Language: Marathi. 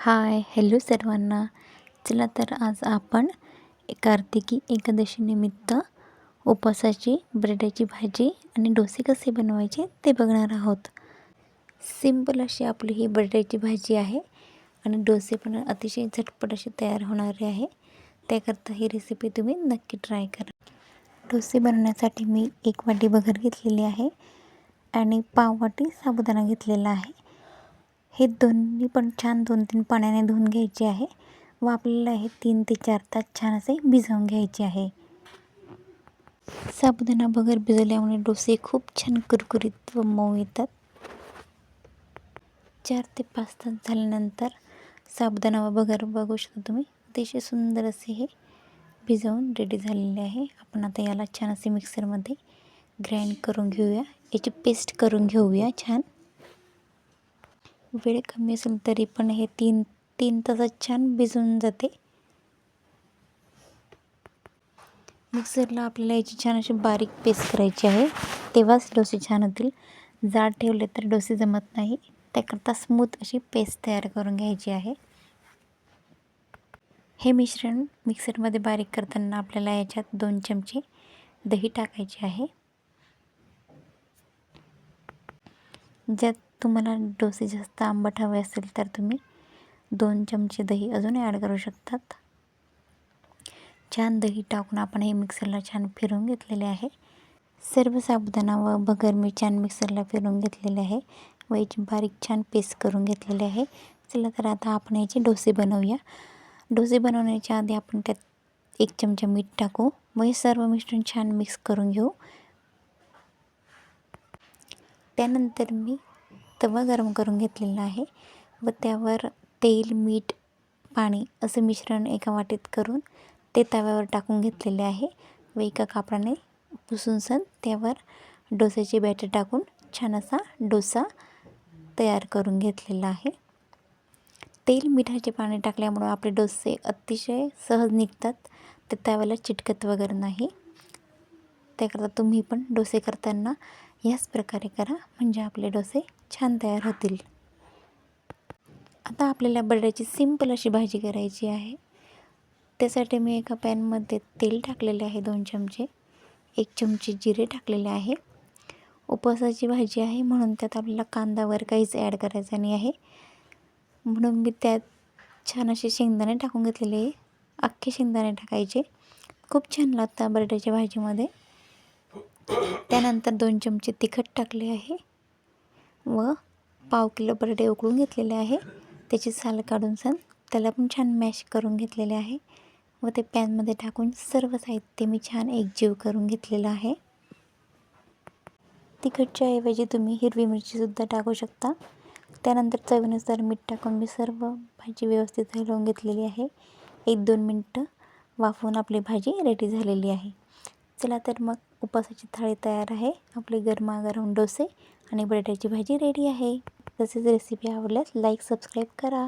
हाय हॅलो सर्वांना. चला तर आज आपण कार्तिकी एकादशीनिमित्त उपवासाची बटाट्याची भाजी आणि डोसे कसे बनवायचे ते बघणार आहोत. सिंपल अशी आपली ही बटाट्याची भाजी आहे आणि डोसे पण अतिशय झटपट असे तयार होणारे आहे. त्याकरता ही रेसिपी तुम्ही नक्की ट्राय करा. डोसे बनवण्यासाठी मी एक वाटी बघर घेतलेली आहे आणि पाव वाटी साबुदाणा घेतलेला आहे. हे दोन्ही पण छान दोन तीन पाण्याने धुवून घ्यायचे आहे. व आपल्याला हे तीन ते चार तास छान असे भिजवून घ्यायचे आहे. साबुदाणा बगर भिजवल्यामुळे डोसे खूप छान कुरकुरीत व मऊ येतात. चार ते पाच तास झाल्यानंतर साबुदाणा व बगर बघू शकता तुम्ही. अतिशय सुंदर असे हे भिजवून रेडी झालेले आहे. आपण आता याला छान असे मिक्सरमध्ये ग्राइंड करून घेऊया. याची पेस्ट करून घेऊया छान. वेळ कमी असेल तरी पण हे तीन तीन तासात छान भिजून जाते. मिक्सरला आपल्याला याची छान अशी बारीक पेस्ट करायची आहे. तेव्हाच डोसे छान होतील. जाड ठेवले तर डोसे जमत नाही. त्याकरता स्मूथ अशी पेस्ट तयार करून घ्यायची आहे. हे मिश्रण मिक्सरमध्ये बारीक करताना आपल्याला याच्यात दोन चमचे दही टाकायचे आहे. ज्यात तुम्हाला डोसे जास्त आंबट हवे असेल तर तुम्ही दोन चमचे दही अजून ॲड करू शकतात. छान दही टाकून आपण हे मिक्सरला छान फिरून घेतलेले आहे. सर्व साबुदाणा व भगर मी छान मिक्सरला फिरून घेतलेले आहे व याची बारीक छान पेस्ट करून घेतलेली आहे. चला तर आता आपण याचे डोसे बनवूया. डोसे बनवण्याच्या आधी आपण त्यात एक चमचा मीठ टाकू व हे सर्व मिश्रण छान मिक्स करून घेऊ. त्यानंतर मी तवा गरम करून घेतलेला आहे व त्यावर तेल मीठ पाणी असं मिश्रण एका वाटीत करून ते तव्यावर टाकून घेतलेले आहे व एका कापडाने पुसून सण त्यावर डोस्याचे बॅटर टाकून छान असा डोसा तयार करून घेतलेला आहे. तेल मिठाचे पाणी टाकल्यामुळं आपले डोसे अतिशय सहज निघतात. ते तव्याला चिटकत वगैरे नाही. त्याकरता तुम्ही पण डोसे करताना याच प्रकारे करा म्हणजे आपले डोसे छान तयार होतील. आता आपल्याला बटाट्याची सिंपल अशी भाजी करायची आहे. त्यासाठी मी एका पॅनमध्ये तेल टाकलेले आहे दोन चमचे. एक चमचे जिरे टाकलेले आहे. उपवासाची भाजी आहे म्हणून त्यात आपल्याला कांदावर काहीच ॲड करायचा नाही आहे. म्हणून मी त्यात छान असे शेंगदाणे टाकून घेतलेले आहे. अख्खे शेंगदाणे टाकायचे. खूप छान लागतात बटाट्याच्या भाजीमध्ये. त्यानंतर दोन चमचे तिखट टाकले आहे. व पाव किलो बटाटे उकळून घेतलेले आहे. त्याची साल काढून सण त्याला पण छान मॅश करून घेतलेले आहे. व ते पॅनमध्ये टाकून सर्व साहित्य मी छान एकजीव करून घेतलेलं आहे. तिखटच्या ऐवजी तुम्ही हिरवी मिरचीसुद्धा टाकू शकता. त्यानंतर चवीनुसार मीठ टाकून मी सर्व भाजी व्यवस्थित हलवून घेतलेली आहे. एक दोन मिनटं वाफवून आपली भाजी रेडी झालेली आहे. चला तर मग उपासाची थाळी तयार आहे. आपले गरमागरम डोसे आणि बटाट्याची भाजी रेडी आहे. तसेच रेसिपी आवडल्यास लाईक सबस्क्राईब करा.